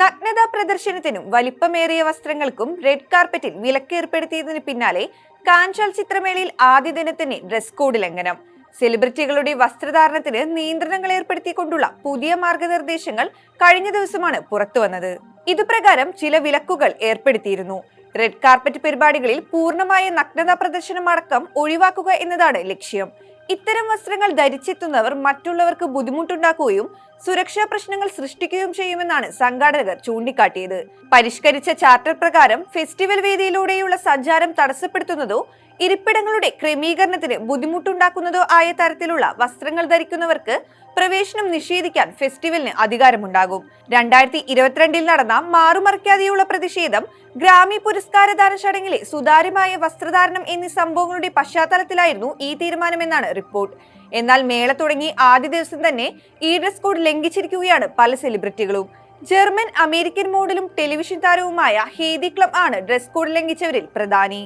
നഗ്നതാ പ്രദർശനത്തിനും വലിപ്പമേറിയ വസ്ത്രങ്ങൾക്കും red കാർപ്പറ്റിൽ വിലക്ക് ഏർപ്പെടുത്തിയതിന് പിന്നാലെ കാഞ്ചാൽ ചിത്രമേളയിൽ ആദ്യ ദിനത്തിന് ഡ്രസ് കോഡ് ലംഘനം. സെലിബ്രിറ്റികളുടെ വസ്ത്രധാരണത്തിന് നിയന്ത്രണങ്ങൾ ഏർപ്പെടുത്തിക്കൊണ്ടുള്ള പുതിയ മാർഗനിർദ്ദേശങ്ങൾ കഴിഞ്ഞ ദിവസമാണ് പുറത്തുവന്നത് ഇതുപ്രകാരം ചില വിലക്കുകൾ ഏർപ്പെടുത്തിയിരുന്നു. റെഡ് കാർപ്പറ്റ് പരിപാടികളിൽ പൂർണമായ നഗ്നതാ പ്രദർശനം അടക്കം ഒഴിവാക്കുക എന്നതാണ് ലക്ഷ്യം. ഇത്തരം വസ്ത്രങ്ങൾ ധരിച്ചെത്തുന്നവർ മറ്റുള്ളവർക്ക് ബുദ്ധിമുട്ടുണ്ടാക്കുകയും സുരക്ഷാ പ്രശ്നങ്ങൾ സൃഷ്ടിക്കുകയും ചെയ്യുമെന്നാണ് സംഘാടകർ ചൂണ്ടിക്കാട്ടിയത്. പരിഷ്കരിച്ച ചാർട്ടർ പ്രകാരം ഫെസ്റ്റിവൽ വേദിയിലൂടെയുള്ള സഞ്ചാരം തടസ്സപ്പെടുത്തുന്നതോ ഇരിപ്പിടങ്ങളുടെ ക്രമീകരണത്തിന് ബുദ്ധിമുട്ടുണ്ടാക്കുന്നതോ ആയ തരത്തിലുള്ള വസ്ത്രങ്ങൾ ധരിക്കുന്നവർക്ക് പ്രവേശനം നിഷേധിക്കാൻ ഫെസ്റ്റിവലിന് അധികാരമുണ്ടാകും. രണ്ടായിരത്തി ഇരുപത്തിരണ്ടിൽ നടന്ന മാറുമറിക്കാതെയുള്ള പ്രതിഷേധം ഗ്രാമി പുരസ്കാരദാന ചടങ്ങിലെ സുതാര്യമായ വസ്ത്രധാരണം എന്നീ സംഭവങ്ങളുടെ പശ്ചാത്തലത്തിലായിരുന്നു ഈ തീരുമാനമെന്നാണ് റിപ്പോർട്ട്. എന്നാൽ മേള തുടങ്ങി ആദ്യ ദിവസം തന്നെ ഈ ഡ്രസ് കോഡ് ലംഘിച്ചിരിക്കുകയാണ് പല സെലിബ്രിറ്റികളും. ജർമ്മൻ അമേരിക്കൻ മോഡലും ടെലിവിഷൻ താരവുമായ ഹേദി ക്ലബ് ആണ് ഡ്രസ് കോഡ് ലംഘിച്ചവരിൽ പ്രധാനി.